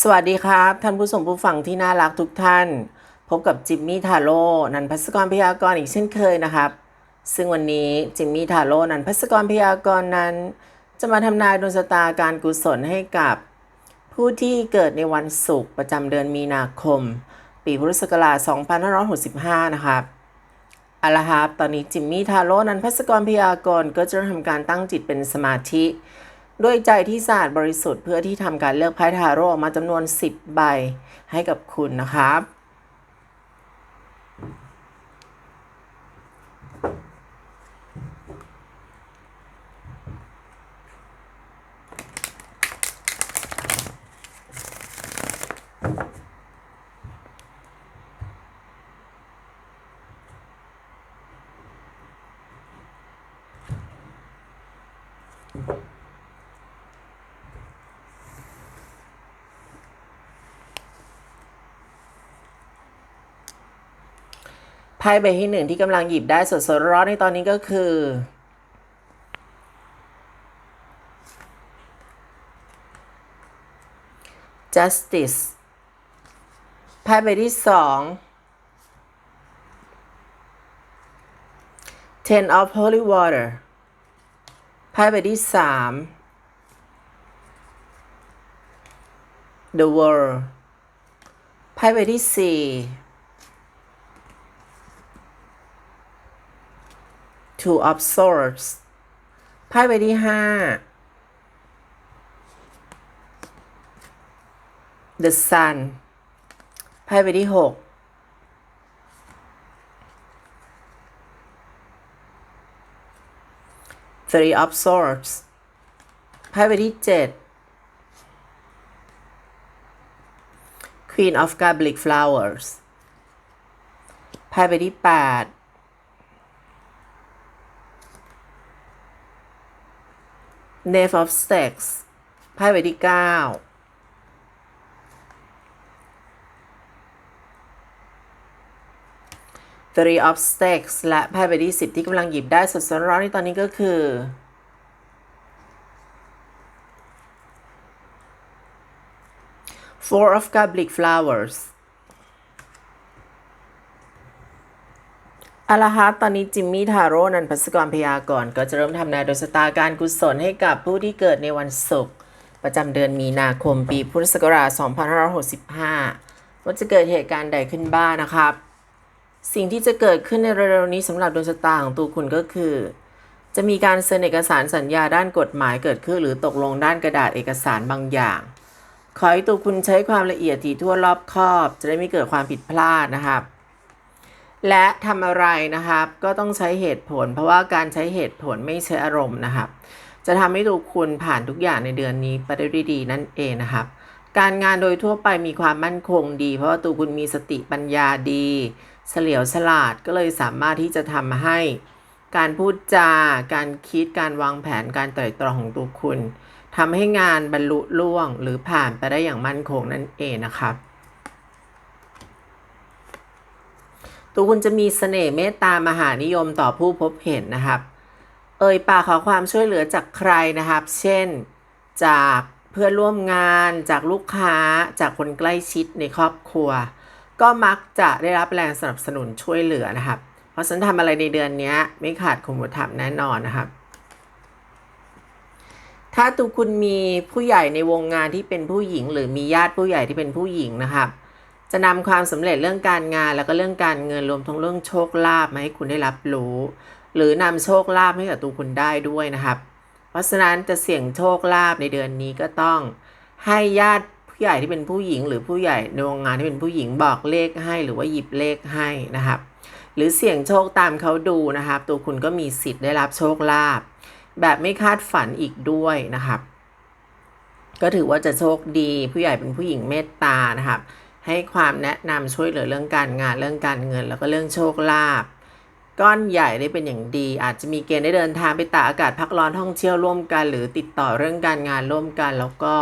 สวัสดีครับ ท่านผู้ชมผู้ฟังที่น่ารักทุกท่าน พบกับจิมมี่ทาโร่นันพัสกรพยากรอีกเช่นเคยนะครับ ซึ่งวันนี้จิมมี่ทาโร่นันพัสกรพยากรนั้น จะมาทำนายดวงชะตาการกุศลให้กับ ผู้ที่เกิดในวันศุกร์ประจำเดือนมีนาคม ปีพุทธศักราช 2565 นะครับเอาละครับตอนนี้จิมมี่ทาโร่นันพัสกรพยากรก็จะทำการตั้งจิตเป็นสมาธิ ด้วยใจที่สะอาดบริสุทธิ์เพื่อที่ทำการเลือกไพ่ทาโร่ออกมาจำนวน 10 ใบให้กับคุณนะครับ ไพ่ใบที่หนึ่งที่กำลังหยิบได้สดๆร้อนในตอนนี้ก็คือ justice ไพ่ใบที่สอง ten of holy water ไพ่ใบที่สาม the world ไพ่ใบที่สี่ two of swords ไพ่ใบที่ห้า the sun ไพ่ใบที่หก three of swords ไพ่ใบที่เจ็ด queen of goblet flowers ไพ่ใบที่แปด n a v e of Stacks ไพ่ใบที่เก้าตรีออฟสเต็กส์และไพ่ใบที่สิบที่กำลังหยิบได้สดๆร้อนในตอนนี้ก็คือ Four of Garlic Flowers อาละตอนนี้จิมมี่ทาโร่นันพัสกรพยากรณ์ก็จะเริ่มทำนายโดยชะตาการกุศลให้กับผู้ที่เกิดในวันศุกร์ประจำเดือนมีนาคมปีพุทธศักราช 2565 ว่าจะเกิดเหตุการณ์ใดขึ้นบ้างนะครับ สิ่งที่จะเกิดขึ้นในเร็วๆนี้สำหรับดวงชะตาของตัวคุณก็คือ จะมีการเซ็นเอกสารสัญญาด้านกฎหมายเกิดขึ้น หรือตกลงด้านกระดาษเอกสารบางอย่าง ขอให้ตัวคุณใช้ความละเอียดถี่ถ้วนรอบคอบ จะได้ไม่เกิดความผิดพลาดนะครับ และทำอะไรนะครับ ก็ต้องใช้เหตุผล เพราะว่าการใช้เหตุผลไม่ใช้อารมณ์นะครับ จะทำให้ตัวคุณผ่านทุกอย่างในเดือนนี้ไปได้ดีนั่นเองนะครับ การงานโดยทั่วไปมีความมั่นคงดี เพราะว่าตัวคุณมีสติปัญญาดี เฉลียวฉลาดก็เลยสามารถที่จะทำให้ การพูดจา การคิดการวางแผนการไตร่ตรองของตัวคุณทำให้งานบรรลุล่วงหรือผ่านไปได้อย่างมั่นคงนั่นเองนะครับ ตัวคุณจะมีเสน่ห์เมตตามหานิยมต่อผู้พบเห็นนะครับ เอ่ยปากขอความช่วยเหลือจากใครนะครับ เช่น จากเพื่อนร่วมงานจากลูกค้าจากคนใกล้ชิดในครอบครัว ก็มักจะได้รับแรงสนับสนุนช่วยเหลือนะครับ เพราะฉันทำอะไรในเดือนนี้ไม่ขาดคุณธรรมแน่นอนนะครับ ถ้าตัวคุณมีผู้ใหญ่ในวงงานที่เป็นผู้หญิง หรือมีญาติผู้ใหญ่ที่เป็นผู้หญิงนะครับ จะนำความสำเร็จเรื่องการงาน แล้วก็เรื่องการเงินรวมทั้งเรื่องโชคลาภมาให้คุณได้รับรู้ หรือนำโชคลาภให้กับตัวคุณได้ด้วยนะครับ เพราะฉะนั้นจะเสี่ยงโชคลาภในเดือนนี้ก็ต้อง ให้ญาติผู้ใหญ่ที่เป็นผู้หญิง หรือผู้ใหญ่ในวงงานที่เป็นผู้หญิงบอกเลขให้ หรือว่าหยิบเลขให้นะครับ หรือเสี่ยงโชคตามเขาดูนะครับ ตัวคุณก็มีสิทธิ์ได้รับโชคลาภแบบไม่คาดฝันอีกด้วยนะครับ ก็ถือว่าจะโชคดีผู้ใหญ่เป็นผู้หญิงเมตตานะครับ ให้ความแนะนำช่วยเหลือเรื่องการงานเรื่องการเงิน แล้วก็เรื่องโชคลาภก้อนใหญ่ได้เป็นอย่างดี อาจจะมีเกณฑ์ได้เดินทางไปตากอากาศพักร้อนท่องเที่ยวร่วมกัน หรือติดต่อเรื่องการงานร่วมกัน แล้วก็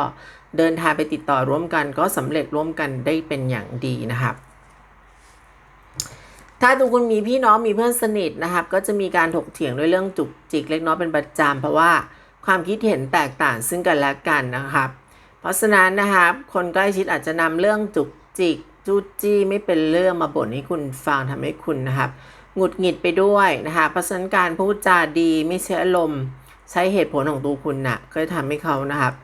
เดินทางไปติดต่อร่วมกัน ก็สำเร็จร่วมกันได้เป็นอย่างดีนะครับ ถ้าทุกคุณมีพี่น้องมีเพื่อนสนิทนะครับ ก็จะมีการถกเถียงด้วยเรื่องจุกจิกเล็กน้อยเป็นประจำเพราะว่าความคิดเห็นแตกต่างซึ่งกันและกันนะครับ เพราะฉะนั้นนะครับ คนใกล้ชิดอาจจะนำเรื่องจุก จิกจู้จี้ไม่เป็นเรื่องมาบ่นให้คุณฟังทำให้คุณนะครับหงุดหงิดไปด้วยนะคะเพราะฉะนั้นการพูดจาดีไม่ใช่อารมณ์ใช้เหตุผลของตัวคุณนะ่ะก็จะทำให้เขานะครับ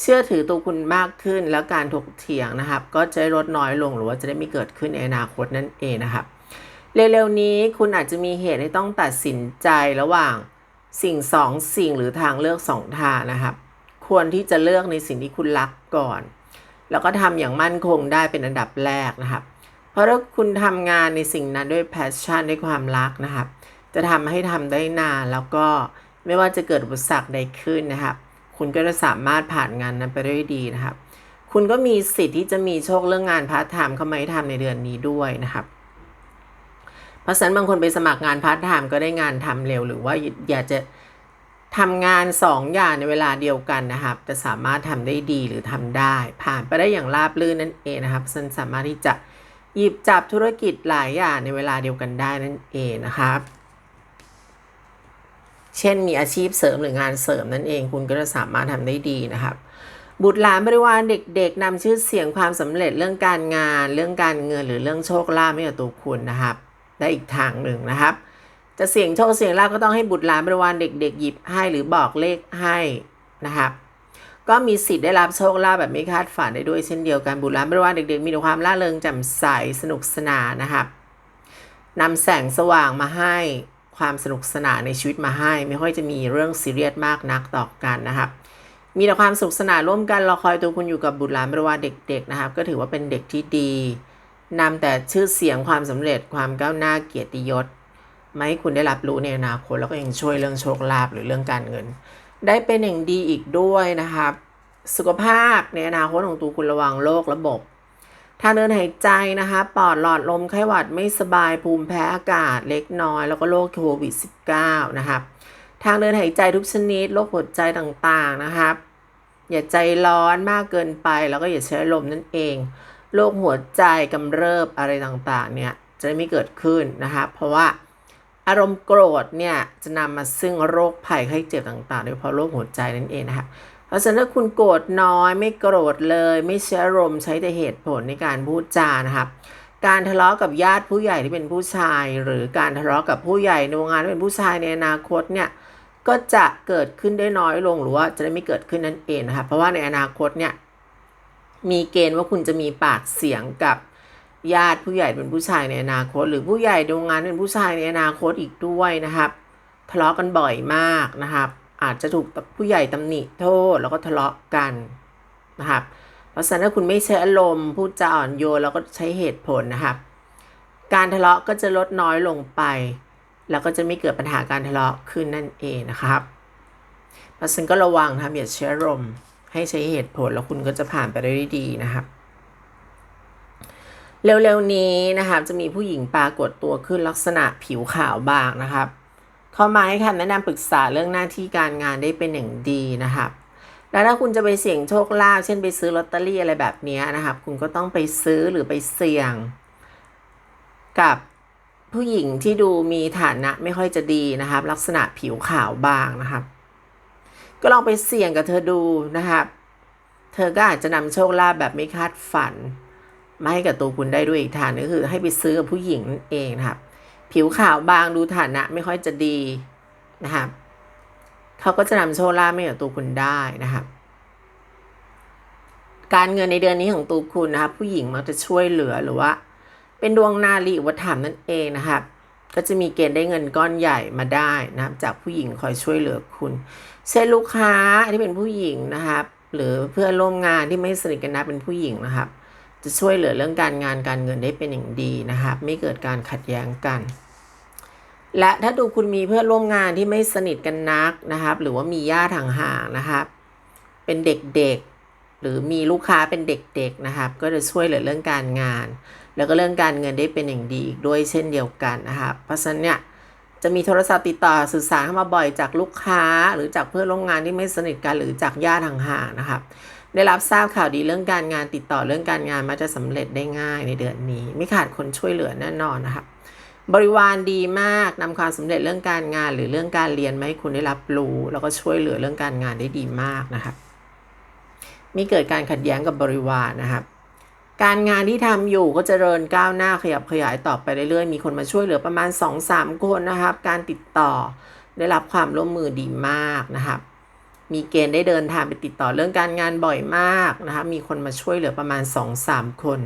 เชื่อถือตัวคุณมากขึ้นแล้วการถกเถียงนะครับ ก็จะลดน้อยลงหรือว่าจะได้ไม่เกิดขึ้นในอนาคตนั่นเองนะครับเร็วๆนี้คุณอาจจะมีเหตุให้ต้องตัดสินใจระหว่างสิ่งสองสิ่งหรือทางเลือกสองทางนะครับ ควรที่จะเลือกในสิ่งที่คุณรักก่อน แล้วก็ทำอย่างมั่นคงได้เป็นอันดับแรกนะครับ เพราะถ้าคุณทำงานในสิ่งนั้นด้วยแพชชั่นด้วยความรักนะครับ จะทำให้ทำได้นานแล้วก็ไม่ว่าจะเกิดอุปสรรคใดขึ้นนะครับ คุณก็จะสามารถผ่านงานนั้นไปได้ดีนะครับ คุณก็มีสิทธิ์ที่จะมีโชคเรื่องงานพาร์ทไทม์เข้ามาให้ทำในเดือนนี้ด้วยนะครับเพราะฉะนั้นบางคนไปสมัครงานพาร์ทไทม์ก็ได้งานทำเร็วหรือว่าอยากจะ ทำงานสองอย่างในเวลาเดียวกันนะครับ จะสามารถทำได้ดีหรือทำได้ ผ่านไปได้อย่างราบรื่นนั่นเองนะครับฉันสามารถที่จะหยิบจับธุรกิจหลายอย่างในเวลาเดียวกันได้นั่นเองนะครับ เช่นมีอาชีพเสริมหรืองานเสริมนั่นเอง คุณก็จะสามารถทำได้ดีนะครับ บุตรหลานบริวารเด็ก ๆนำชื่อเสียงความสำเร็จเรื่องการงาน เรื่องการเงินหรือเรื่องโชคลาภให้กับตัวคุณนะครับ ได้อีกทางหนึ่งนะครับ จะเสี่ยงโชคเสี่ยงลาภก็ต้องให้บุตรหลานบริวารเด็ก ๆ หยิบให้หรือบอกเลขให้นะครับก็มีสิทธิ์ได้รับโชคลาภแบบไม่คาดฝันได้ด้วยเช่นเดียวกันบุตรหลานบริวารเด็ก ๆ มีแต่ความร่าเริงแจ่มใสสนุกสนานนะครับนำแสงสว่างมาให้ความสนุกสนานในชีวิตมาให้ ไม่ค่อยจะมีเรื่องซีเรียสมากนักต่อกันนะครับมีแต่ความสุขสนานร่วมกันรอคอยตัวคุณอยู่กับบุตรหลานบริวารเด็ก ๆนะครับ ก็ถือว่าเป็นเด็กที่ดีนำแต่ชื่อเสียงความสำเร็จความก้าวหน้าเกียรติยศ มาให้คุณได้รับรู้ในอนาคตแล้วก็ยังช่วยเรื่องโชคลาภหรือเรื่องการเงิน ได้เป็นอย่างดีอีกด้วยนะครับ สุขภาพในอนาคตของตัวคุณระวังโรคระบบทางเดินหายใจนะคะปอดหลอดลมไข้หวัดไม่สบายภูมิแพ้อากาศเล็กน้อย แล้วก็โรคโควิด -19 นะครับ ทางเดินหายใจทุกชนิดโรคหัวใจต่างๆนะครับ อย่าใจร้อนมากเกินไปแล้วก็อย่าใช้ลมนั่นเองโรคหัวใจกำเริบอะไรต่างๆเนี่ยจะไม่เกิดขึ้นนะคะเพราะว่า อารมณ์โกรธเนี่ยจะนำมาซึ่งโรคภัยไข้เจ็บต่างๆโดยเฉพาะโรคหัวใจนั่นเองนะคะเพราะฉะนั้นถ้าคุณโกรธน้อยไม่โกรธเลย ไม่ใช้อารมณ์ใช้แต่เหตุผลในการพูดจานะครับการทะเลาะกับญาติผู้ใหญ่ที่เป็นผู้ชาย หรือการทะเลาะกับผู้ใหญ่ในวงงานที่เป็นผู้ชายในอนาคตเนี่ยก็จะเกิดขึ้นได้น้อยลงหรือว่าจะได้ไม่เกิดขึ้นนั่นเองนะคะเพราะว่าในอนาคตเนี่ยมีเกณฑ์ว่าคุณจะมีปากเสียงกับ ญาติผู้ใหญ่เป็นผู้ชายในอนาคต หรือผู้ใหญ่ในวงงานเป็นผู้ชายในอนาคตอีกด้วยนะครับทะเลาะกันบ่อยมากนะครับ อาจจะถูกผู้ใหญ่ตำหนิโทษแล้วก็ทะเลาะกันนะครับ เพราะฉะนั้นถ้าคุณไม่ใช้อารมณ์พูดจาอ่อนโยนแล้วก็ใช้เหตุผลนะครับ การทะเลาะก็จะลดน้อยลงไป แล้วก็จะไม่เกิดปัญหาการทะเลาะขึ้นนั่นเองนะครับเพราะฉะนั้นก็ระวังนะครับอย่าใช้อารมณ์ให้ใช้เหตุผลแล้วคุณก็จะผ่านไปได้ดีนะครับ เร็วๆนี้นะครับจะมีผู้หญิงปรากฏตัวขึ้นลักษณะผิวขาวบางนะครับเข้ามาให้คำแนะนำปรึกษาเรื่องหน้าที่การงานได้เป็นอย่างดีนะครับแล้วถ้าคุณจะไปเสี่ยงโชคลาภเช่นไปซื้อลอตเตอรี่อะไรแบบนี้นะครับ คุณก็ต้องไปซื้อหรือไปเสี่ยง กับผู้หญิงที่ดูมีฐานะไม่ค่อยจะดีนะครับ ลักษณะผิวขาวบางนะครับ ก็ลองไปเสี่ยงกับเธอดูนะครับ เธอก็อาจจะนำโชคลาภแบบไม่คาดฝัน มาให้กับตัวคุณได้ด้วยอีกทางนึงก็คือ ให้ไปซื้อกับผู้หญิงนั่นเองนะครับผิวขาวบางดูฐานะไม่ค่อยจะดีนะครับเขาก็จะนำโชคลาภให้กับตัวคุณได้นะครับการเงินในเดือนนี้ของตัวคุณนะครับผู้หญิงมักจะช่วยเหลือหรือว่า เป็นดวงนารีอุปถัมภ์นั่นเองนะครับ ก็จะมีเกณฑ์ได้เงินก้อนใหญ่มาได้นะครับ จากผู้หญิงคอยช่วยเหลือคุณ เช่นลูกค้าที่เป็นผู้หญิงนะครับ หรือเพื่อนร่วมงานที่ไม่สนิทกันนะเป็นผู้หญิงนะครับ จะช่วยเหลือเรื่องการงานการเงินได้เป็นอย่างดีนะครับไม่เกิดการขัดแย้งกัน และถ้าดูคุณมีเพื่อนร่วมงานที่ไม่สนิทกันนักนะครับ หรือว่ามีญาติห่างๆนะครับ เป็นเด็กๆ หรือมีลูกค้าเป็นเด็กๆนะครับ ก็จะช่วยเหลือเรื่องการงาน แล้วก็เรื่องการเงินได้เป็นอย่างดีอีกด้วยเช่นเดียวกันนะครับ เพราะฉะนั้นเนี่ยจะมีโทรศัพท์ติดต่อสื่อสารเข้ามาบ่อยจากลูกค้า หรือจากเพื่อนร่วมงานที่ไม่สนิทกันหรือจากญาติห่างๆนะครับ ได้รับทราบข่าวดีเรื่องการงานติดต่อเรื่องการงานมาจะสำเร็จได้ง่ายในเดือนนี้ ไม่ขาดคนช่วยเหลือแน่นอนนะครับบริวารดีมากนำความสำเร็จเรื่องการงานหรือเรื่องการเรียนมาให้คุณได้รับรู้ แล้วก็ช่วยเหลือเรื่องการงานได้ดีมากนะครับมีเกิดการขัดแย้งกับบริวารนะครับการงานที่ทำอยู่ก็จเจริญก้าวหน้าขยับขยายต่อไปเรื่อยๆ มีคนมาช่วยเหลือประมาณ 2-3 คนนะครับ การติดต่อได้รับความร่วมมือดีมากนะครับ มีเกณฑ์ได้เดินทางไปติดต่อเรื่องการงานบ่อยมากนะครับมีคนมาช่วยเหลือประมาณ 2-3 คน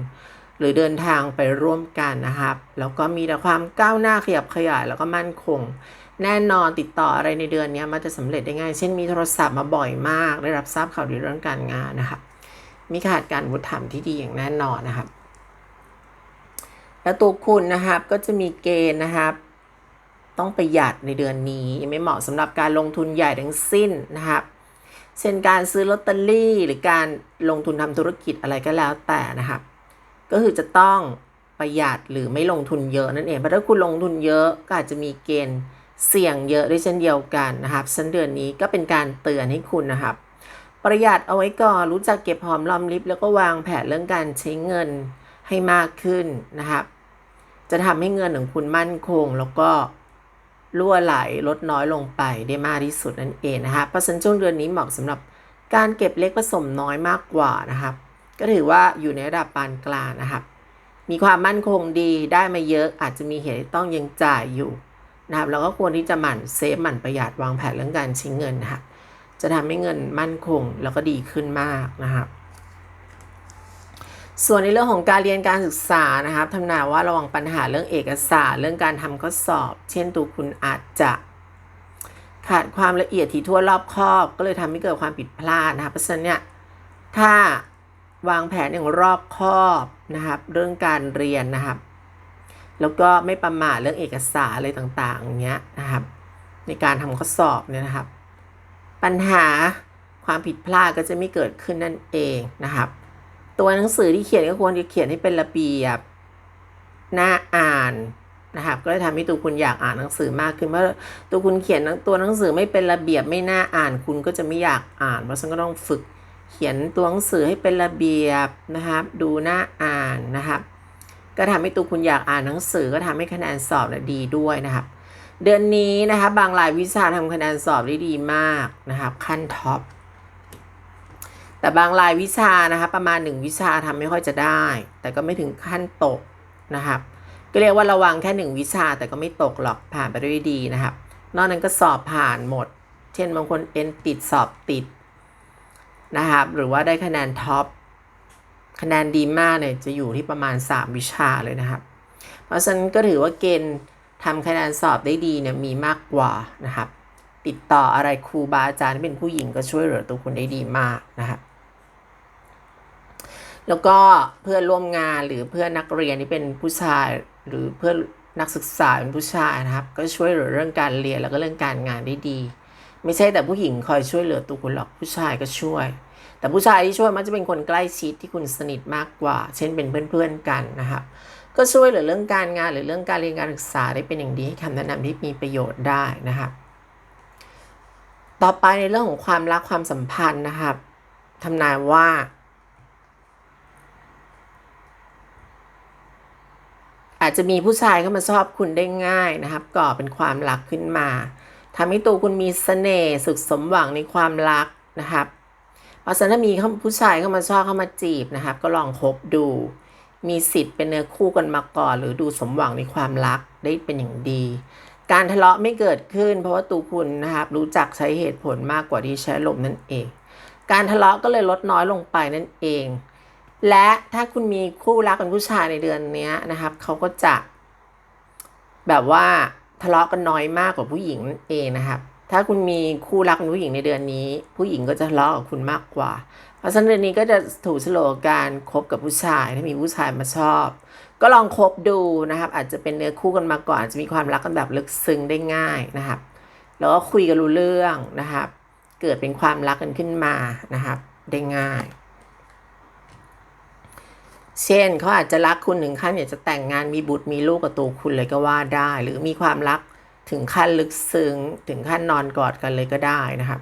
หรือเดินทางไปร่วมกันนะครับ แล้วก็มีแต่ความก้าวหน้าขยับขยายแล้วก็มั่นคง แน่นอนติดต่ออะไรในเดือนนี้มันจะสำเร็จได้ง่าย เช่นมีโทรศัพท์มาบ่อยมาก ได้รับทราบข่าวดีเรื่องการงานนะครับมีขาดการวุฒิธรรมที่ดีอย่างแน่นอนนะครับ แล้วตัวคุณนะครับก็จะมีเกณฑ์นะครับต้องประหยัดในเดือนนี้ ไม่เหมาะสำหรับการลงทุนใหญ่ทั้งสิ้นนะครับ เช่นการซื้อลอตเตอรี่หรือการลงทุนทำธุรกิจอะไรก็แล้วแต่นะครับ ก็คือจะต้องประหยัดหรือไม่ลงทุนเยอะนั่นเองเพราะถ้าคุณลงทุนเยอะก็อาจจะมีเกณฑ์เสี่ยงเยอะด้วยเช่นเดียวกันนะครับชั้นเดือนนี้ก็เป็นการเตือนให้คุณนะครับ ประหยัดเอาไว้ก่อนรู้จักเก็บหอมรอมริบแล้วก็วางแผนเรื่องการใช้เงินให้มากขึ้นนะครับ จะทำให้เงินของคุณมั่นคงแล้วก็ รั่วไหลลดน้อยลงไปได้มากที่สุดนั่นเองนะครับเพราะฉะนั้นช่วงเดือนนี้เหมาะสำหรับการเก็บเล็กผสมน้อยมากกว่านะครับก็ถือว่าอยู่ในระดับปานกลางนะครับมีความมั่นคงดีได้มาเยอะอาจจะมีเหตุต้องยังจ่ายอยู่นะครับแล้วก็ควรที่จะหมั่นเซฟหมั่นประหยัดวางแผนเรื่องการใช้เงินนะครับจะทำให้เงินมั่นคงแล้วก็ดีขึ้นมากนะครับ ส่วนในเรื่องของการเรียนการศึกษานะครับทำนายว่าระวังปัญหาเรื่องเอกสารเรื่องการทำข้อสอบ เช่นตัวคุณอาจจะ ขาดความละเอียดถี่ถ้วนรอบคอบ ก็เลยทำให้เกิดความผิดพลาดนะครับเพราะฉะนั้นเนี่ยถ้าวางแผนอย่างรอบคอบนะครับ เรื่องการเรียนนะครับ แล้วก็ไม่ประมาทเรื่องเอกสารอะไรต่างๆอย่างเงี้ยนะครับ ในการทำข้อสอบเนี่ยนะครับ ปัญหาความผิดพลาดก็จะไม่เกิดขึ้นนั่นเองนะครับ ตัวหนังสือที่เขียนก็ควรจะเขียนให้เป็นระเบียบน่าอ่านนะครับก็เลยทำให้ตัวคุณอยากอ่านหนังสือมากขึ้นเพราะตัวคุณเขียนตัวหนังสือไม่เป็นระเบียบไม่น่าอ่านคุณก็จะไม่อยากอ่าน เพราะฉะนั้นก็ต้องฝึกเขียนตัวหนังสือให้เป็นระเบียบนะครับ ดูน่าอ่านนะครับ ก็ทำให้ตัวคุณอยากอ่านหนังสือก็ทำให้คะแนนสอบดีด้วยนะครับ เดือนนี้นะคะบางรายวิชาทำคะแนนสอบได้ดีมากนะครับ ขั้นท็อป แต่บางรายวิชานะคะประมาณหนึ่งวิชาทำไม่ค่อยจะได้ แต่ก็ไม่ถึงขั้นตกนะครับ ก็เรียกว่าระวังแค่หนึ่งวิชาแต่ก็ไม่ตกหรอกผ่านไปด้วยดีนะครับ นอกนั้นก็สอบผ่านหมด เช่นบางคนเอ็นติดสอบติดนะครับหรือว่าได้คะแนนท็อปคะแนนดีมากเนี่ยจะอยู่ที่ประมาณ 3 วิชาเลยนะครับ เพราะฉะนั้นก็ถือว่าเกณฑ์ทำคะแนนสอบได้ดีเนี่ยมีมากกว่านะครับ ติดต่ออะไรครูบาอาจารย์เป็นผู้หญิงก็ช่วยเหลือตัวคุณได้ดีมากนะครับ แล้วก็เพื่อนร่วมงานหรือเพื่อนนักเรียนที่เป็นผู้ชายหรือเพื่อนนักศึกษาเป็นผู้ชายนะครับ ก็ช่วยเหลือเรื่องการเรียนแล้วก็เรื่องการงานได้ดี ไม่ใช่แต่ผู้หญิงคอยช่วยเหลือตัวคุณหรอกผู้ชายก็ช่วย แต่ผู้ชายที่ช่วยมันจะเป็นคนใกล้ชิดที่คุณสนิทมากกว่า เช่นเป็นเพื่อนๆกันนะครับก็ช่วยเหลือเรื่องการงานหรือเรื่องการเรียนการศึกษาได้เป็นอย่างดีให้คำแนะนำที่มีประโยชน์ได้นะครับต่อไปในเรื่องของความรักความสัมพันธ์นะครับทำนายว่า อาจจะมีผู้ชายเข้ามาชอบคุณได้ง่ายนะครับก่อเป็นความรักขึ้นมาทำให้ตัวคุณมีเสน่ห์สุขสมหวังในความรักนะครับเพราะฉะนั้นมีผู้ชายเข้ามาชอบเข้ามาจีบนะครับ ก็ลองคบดู มีสิทธิ์เป็นเนื้อคู่กันมาก่อน หรือดูสมหวังในความรักได้เป็นอย่างดี การทะเลาะไม่เกิดขึ้น เพราะว่าตัวคุณนะครับ รู้จักใช้เหตุผลมากกว่าที่ใช้ลมนั่นเอง การทะเลาะก็เลยลดน้อยลงไปนั่นเอง และถ้าคุณมีคู่รักเป็นผู้ชายในเดือนนี้นะครับเขาก็จะ แบบว่าทะเลาะกันน้อยมากกว่าผู้หญิงเองนะครับ ถ้าคุณมีคู่รักเป็นผู้หญิงในเดือนนี้ ผู้หญิงก็จะทะเลาะกับคุณมากกว่า เพราะฉะนั้นเดือนนี้ก็จะถูกฉลกการคบกับผู้ชายถ้ามีผู้ชายมาชอบ ก็ลองคบดูนะครับ อาจจะเป็นเนื้อคู่กันมาก่อนอาจจะมีความรักกันแบบลึกซึ้งได้ง่ายนะครับ แล้วก็คุยกันรู้เรื่องนะครับ เกิดเป็นความรักกันขึ้นมานะครับ ได้ง่าย เช่นเขาอาจจะรักคุณถึงขั้นอยากจะแต่งงานมีบุตรมีลูกกับตัวคุณเลยก็ว่าได้ หรือมีความรักถึงขั้นลึกซึ้งถึงขั้นนอนกอดกันเลยก็ได้นะครับ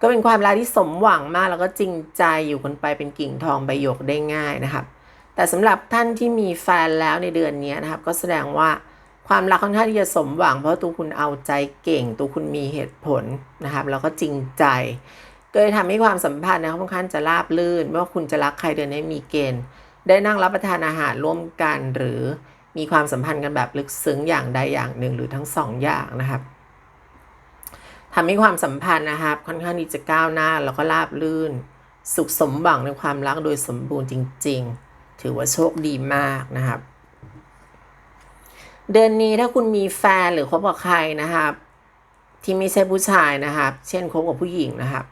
ก็เป็นความรักที่สมหวังมากแล้วก็จริงใจอยู่กันไปเป็นกิ่งทองใบหยกได้ง่ายนะครับ แต่สำหรับท่านที่มีแฟนแล้วในเดือนนี้นะครับ ก็แสดงว่าความรักค่อนข้างที่จะสมหวัง เพราะตัวคุณเอาใจเก่ง ตัวคุณมีเหตุผลนะครับ แล้วก็จริงใจก็เลยทำให้ความสัมพันธ์นะค่อนข้างจะราบรื่นไม่ว่าคุณจะรักใครเดือนนี้มีเกณฑ์ ได้นั่งรับประทานอาหารร่วมกันหรือมีความสัมพันธ์กันแบบลึกซึ้งอย่างใดอย่างหนึ่งหรือทั้งสองอย่างนะครับทำให้ความสัมพันธ์นะครับ ค่อนข้างที่จะก้าวหน้าแล้วก็ราบรื่น สุขสมหวังในความรักโดยสมบูรณ์จริง ๆ ถือว่าโชคดีมากนะครับ เดือนนี้ถ้าคุณมีแฟนหรือคบกับใครนะครับ ที่ไม่ใช่ผู้ชายนะครับ เช่นคบกับผู้หญิงนะครับ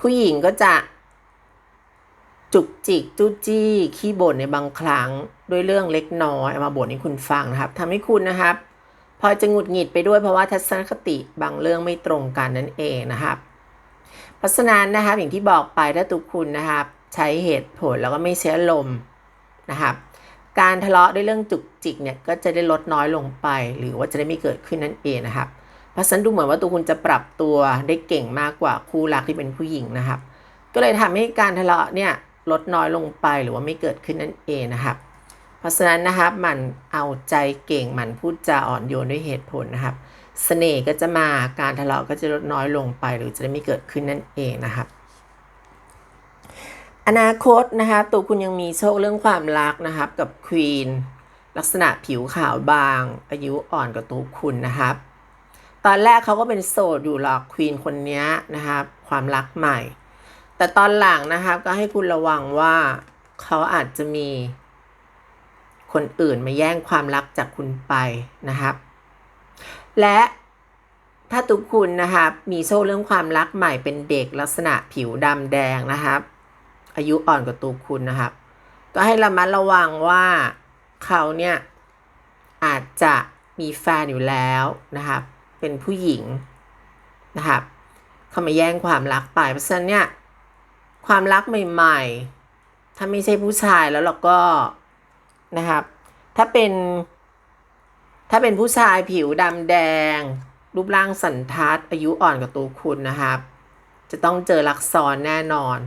ผู้หญิงก็จะ จุกจิกจู้จี้ขี้บ่นในบางครั้งด้วยเรื่องเล็กน้อยเอามาบ่นให้คุณฟังนะครับทำให้คุณนะครับ พอจะหงุดหงิดไปด้วยเพราะว่าทัศนคติบางเรื่องไม่ตรงกันนั่นเองนะครับเพราะฉะนั้นนะครับอย่างที่บอกไปถ้าตัวคุณนะครับ ใช้เหตุผลแล้วก็ไม่ใช้อารมนะครับ การทะเลาะด้วยเรื่องจุกจิกเนี่ยก็จะได้ลดน้อยลงไป หรือว่าจะได้ไม่เกิดขึ้นนั่นเองนะครับเพราะฉะนั้นดูเหมือนว่าตัวคุณจะปรับตัวได้เก่งมากกว่าคู่รักที่เป็นผู้หญิงนะครับ ก็เลยทำให้การทะเลาะเนี่ย ลดน้อยลงไปหรือว่าไม่เกิดขึ้นนั่นเองนะครับเพราะฉะนั้นนะครับมันเอาใจเก่งมันพูดจาอ่อนโยนด้วยเหตุผลนะครับเสน่ห์ก็จะมาการทะเลาะก็จะลดน้อยลงไป หรือจะไไม่เกิดขึ้นนั่นเองนะครับอนาคตนะคะตัวคุณยังมีโชคเรื่องความรักนะครับกับควีนลักษณะผิวขาวบาง อายุอ่อนกว่าตัวคุณนะครับ ตอนแรกเขาก็เป็นโสดอยู่หรอกควีนคนนี้นะครับ ความรักใหม่ แต่ตอนหลังนะครับก็ให้คุณระวังว่าเขาอาจจะมีคนอื่นมาแย่งความรักจากคุณไปนะครับ และถ้าตุกคุณนะครับมีโชคเรื่องความรักใหม่เป็นเด็กลักษณะผิวดำแดงนะครับ อายุอ่อนกว่าตัวคุณนะครับ ก็ให้ระมัดระวังว่าเขาเนี่ยอาจจะมีแฟนอยู่แล้วนะครับ เป็นผู้หญิงนะครับเขามาแย่งความรักไปเพราะฉะนั้นเนี่ย ความรักใหม่ๆ ถ้าไม่ใช่ผู้ชายแล้วเราก็นะครับ ถ้าเป็นถ้าเป็นผู้ชายผิวดำแดง รูปร่างสันทัดอายุอ่อนกว่าตัวคุณนะครับ จะต้องเจอรักซ้อนแน่นอน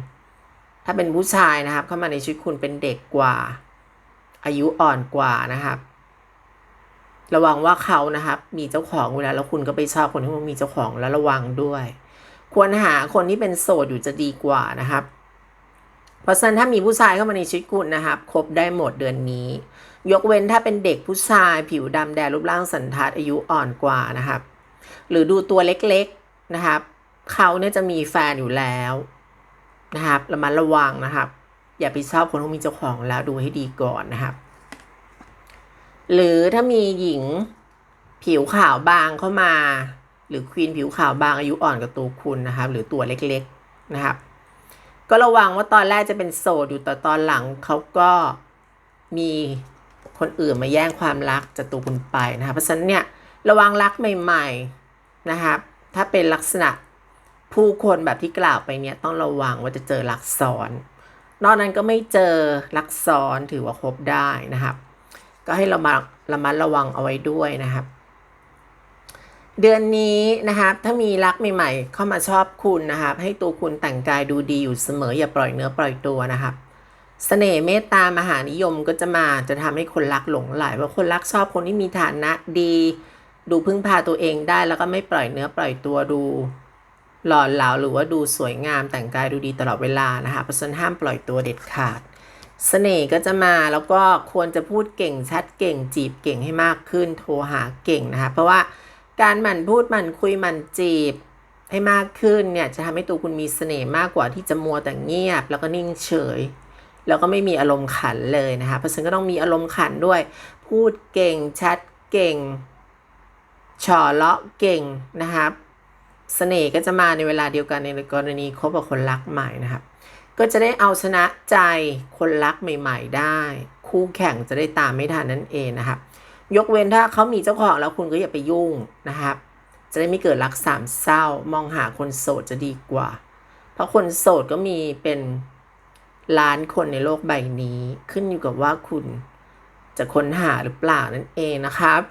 ถ้าเป็นผู้ชายนะครับ เข้ามาในชีวิตคุณเป็นเด็กกว่า อายุอ่อนกว่านะครับ ระวังว่าเขานะครับ มีเจ้าของเวลาแล้วคุณก็ไปชอบคนที่มันมีเจ้าของแล้วระวังด้วย ควรหาคนที่เป็นโสดอยู่จะดีกว่านะครับ เพราะฉะนั้นถ้ามีผู้ชายเข้ามาในชีวิตคุณนะครับครบได้หมดเดือนนี้ ยกเว้นถ้าเป็นเด็กผู้ชาย ผิวดำแดงรูปร่างสันทัดอายุอ่อนกว่านะครับ หรือดูตัวเล็กๆนะครับเขาเนี่ยจะมีแฟนอยู่แล้วนะครับระมัดระวังนะครับ อย่าไปชอบคนที่มีเจ้าของแล้วดูให้ดีก่อนนะครับ หรือถ้ามีหญิงผิวขาวบางเข้ามา หรือควีนผิวขาวบางอายุอ่อนกับตัวคุณนะครับ หรือตัวเล็กๆนะครับ ก็ระวังว่าตอนแรกจะเป็นโสดอยู่แต่ตอนหลังเขาก็มีคนอื่นมาแย่งความรักจากตัวคุณไปนะครับเพราะฉะนั้นเนี่ยระวังรักใหม่ ๆนะครับ ถ้าเป็นลักษณะผู้คนแบบที่กล่าวไปเนี่ยต้องระวังว่าจะเจอรักซ้อน นอกนั้นก็ไม่เจอรักซ้อนถือว่าคบได้นะครับ ก็ให้เรามาระมัดระวังเอาไว้ด้วยนะครับ เดือนนี้นะครับถ้ามีรักใหม่ๆ เข้ามาชอบคุณนะครับให้ตัวคุณแต่งกายดูดีอยู่เสมออย่าปล่อยเนื้อปล่อยตัวนะครับเสน่ห์เมตตามหานิยมก็จะมาจะทำให้คนรักหลงไหลว่าคนรักชอบคนที่มีฐานะดี ดูพึ่งพาตัวเองได้แล้วก็ไม่ปล่อยเนื้อปล่อยตัวดูหล่อเหลาหรือว่าดูสวยงามแต่งกายดูดีตลอดเวลานะคะเพราะฉะนั้นห้ามปล่อยตัวเด็ดขาดเสน่ห์ก็จะมาแล้วก็ควรจะพูดเก่งชัดเก่งจีบเก่งให้มากขึ้นโทรหาเก่งนะคะเพราะว่า การหมั่นพูดหมั่นคุยหมั่นจีบ ให้มากขึ้นเนี่ยจะทำให้ตัวคุณมีเสน่ห์มากกว่าที่จะมัวแต่เงียบ แล้วก็นิ่งเฉย แล้วก็ไม่มีอารมณ์ขันเลยนะคะเพราะฉะนั้นก็ต้องมีอารมณ์ขันด้วย พูดเก่งชัดเก่งฉอเลาะเก่งนะครับเสน่ห์ก็จะมาในเวลาเดียวกันในกรณีคบกับคนรักใหม่นะครับ ก็จะได้เอาชนะใจคนรักใหม่ ๆ ได้ คู่แข่งจะได้ตามไม่ทันนั่นเองนะครับ ยกเว้นถ้าเขามีเจ้าของแล้วคุณก็อย่าไปยุ่งนะครับ จะได้ไม่เกิดรักสามเศร้ามองหาคนโสดจะดีกว่า เพราะคนโสดก็มีเป็นล้านคนในโลกใบนี้ขึ้นอยู่กับว่าคุณจะค้นหาหรือเปล่านั่นเองนะครับ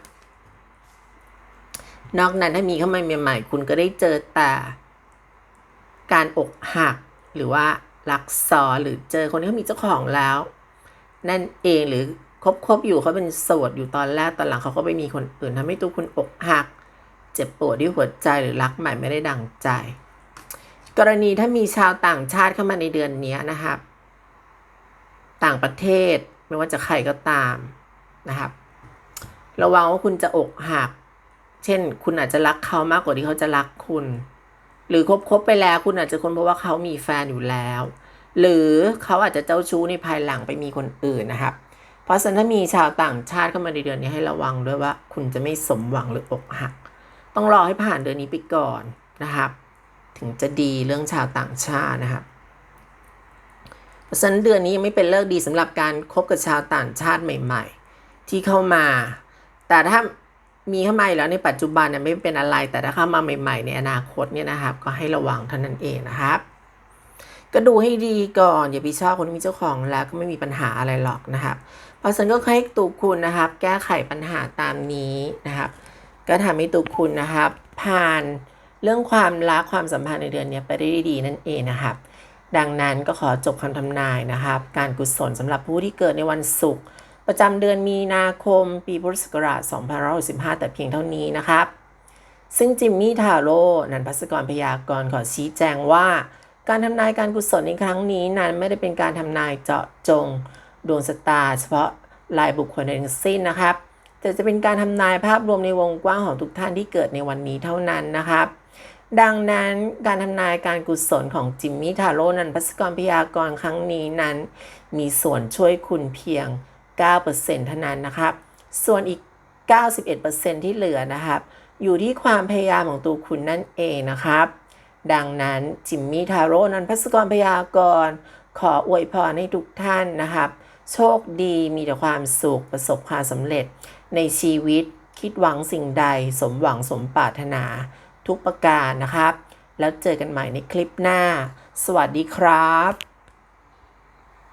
นอกนั้นถ้ามีเข้ามาใหม่ๆคุณก็ได้เจอแต่การอกหักหรือว่ารักซ้อหรือเจอคนที่เขามีเจ้าของแล้ว นั่นเองหรือ คบคบอยู่เขาเป็นโสดอยู่ตอนแรกตอนหลังเขาก็ไปมีคนอื่นทำให้ตัวคุณอกหัก เจ็บปวดที่หัวใจหรือรักใหม่ไม่ได้ดังใจ กรณีถ้ามีชาวต่างชาติเข้ามาในเดือนนี้นะครับ ต่างประเทศไม่ว่าจะใครก็ตามนะครับ ระวังว่าคุณจะอกหัก เช่น คุณอาจจะรักเขามากกว่าที่เขาจะรักคุณ หรือคบคบไปแล้วคุณอาจจะคนเพราะว่าเขามีแฟนอยู่แล้ว หรือเขาอาจจะเจ้าชู้ในภายหลังไปมีคนอื่นนะครับ ราะฉะนั้นถ้ามีชาวต่างชาติเข้ามาในเดือนนี้ให้ระวังด้วยว่า คุณจะไม่สมหวังหรืออกหัก ต้องรอให้ผ่านเดือนนี้ไปก่อนนะครับ ถึงจะดีเรื่องชาวต่างชาตินะครับเพราะฉะนั้นเดือนนี้ยังไม่เป็นเลิกดีสำหรับการคบกับชาวต่างชาติใหม่ ๆ ที่เข้ามา แต่ถ้ามีเข้ามาแล้วในปัจจุบันเนี่ยไม่เป็นอะไร แต่ถ้าเข้ามาใหม่ ๆ ในอนาคตเนี่ยนะครับ ก็ให้ระวังเท่านั้นเองนะครับ ก็ดูให้ดีก่อน อย่าไปชอบคนที่มีเจ้าของแล้วก็ไม่มีปัญหาอะไรหรอกนะครับเพราะฉะนั้นก็ให้ตัวคุณนะครับ แก้ไขปัญหาตามนี้นะครับ ก็ทำให้ตัวคุณนะครับ ผ่านเรื่องความรักความสัมพันธ์ในเดือนนี้ไปได้ดีนั่นเองนะครับ ดังนั้นก็ขอจบคำทำนายนะครับ การกุศลสำหรับผู้ที่เกิดในวันศุกร์ประจำเดือนมีนาคม ปีพุทธศักราช2565 แต่เพียงเท่านี้นะครับ ซึ่งจิมมี่ทาโร่นันพัสกรพยากรณ์ขอชี้แจงว่า การทำนายการกุศลในครั้งนี้นั้นไม่ได้เป็นการทำนายเจาะจงดวงชะตา เฉพาะรายบุคคลใดทั้งสิ้นนะครับ แต่จะเป็นการทำนายภาพรวมในวงกว้างของทุกท่านที่เกิดในวันนี้เท่านั้นนะครับ ดังนั้นการทำนายการกุศลของจิมมี่ทาโร่นันพัสกรพยากรครั้งนี้นั้น มีส่วนช่วยคุณเพียง 9%เท่านั้นนะครับ ส่วนอีก 91%ที่เหลือนะครับ อยู่ที่ความพยายามของตัวคุณนั่นเองนะครับ ดังนั้นจิมมี่ทาโร่นันพัสกรพยากร ขออวยพรให้ทุกท่านนะครับ โชคดีมีแต่ความสุขประสบความสำเร็จ ในชีวิตคิดหวังสิ่งใด สมหวังสมปรารถนา ทุกประการนะครับ แล้วเจอกันใหม่ในคลิปหน้า สวัสดีครับ